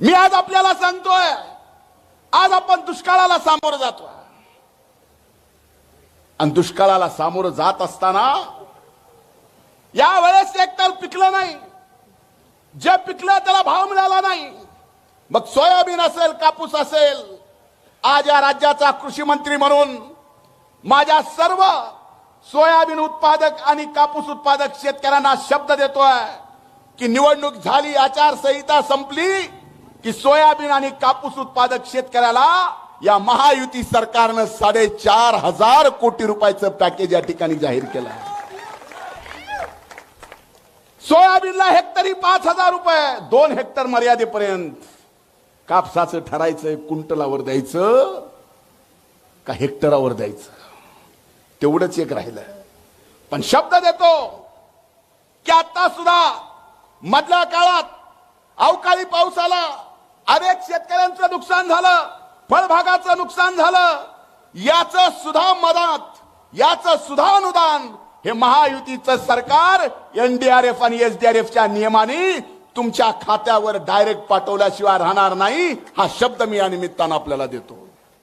मी आज आपल्याला सांगतोय आज आपण दुष्काळाला सामोरं जातोय. आणि दुष्काळाला सामोरं जात असताना या वेळेस एकतर पिकलं नाही. जे पिकलं त्याला भाव मिळाला नाही. मग सोयाबीन असेल कापूस असेल आज या राज्याचा कृषी मंत्री म्हणून माझ्या सर्व सोयाबीन उत्पादक आणि कापूस उत्पादक शेतकऱ्यांना शब्द देतोय की निवडणूक झाली आचारसंहिता संपली की सोयाबीन आणि कापूस उत्पादक शेतकऱ्याला या महायुती सरकारनं साडेचार हजार कोटी रुपयाचं पॅकेज या ठिकाणी जाहीर केलं आहे. सोयाबीनला हेक्टरी पाच हजार रुपये दोन हेक्टर मर्यादेपर्यंत. कापसाचं ठरायचं कुंटलावर द्यायचं का हेक्टरावर द्यायचं? तेवढंच एक राहिलं पण शब्द देतो की आता सुद्धा मधल्या काळात अवकाळी पाऊस आला अनेक शेतकऱ्यांचं नुकसान झालं फळभागाचं नुकसान झालं याचं सुद्धा मदत याचं सुद्धा अनुदान हे महायुतीचं सरकार एनडीआरएफ आणि एसडीआरएफच्या नियमाने तुमच्या खात्यावर डायरेक्ट पाठवल्याशिवाय राहणार नाही हा शब्द मी या निमित्तानं आपल्याला देतो.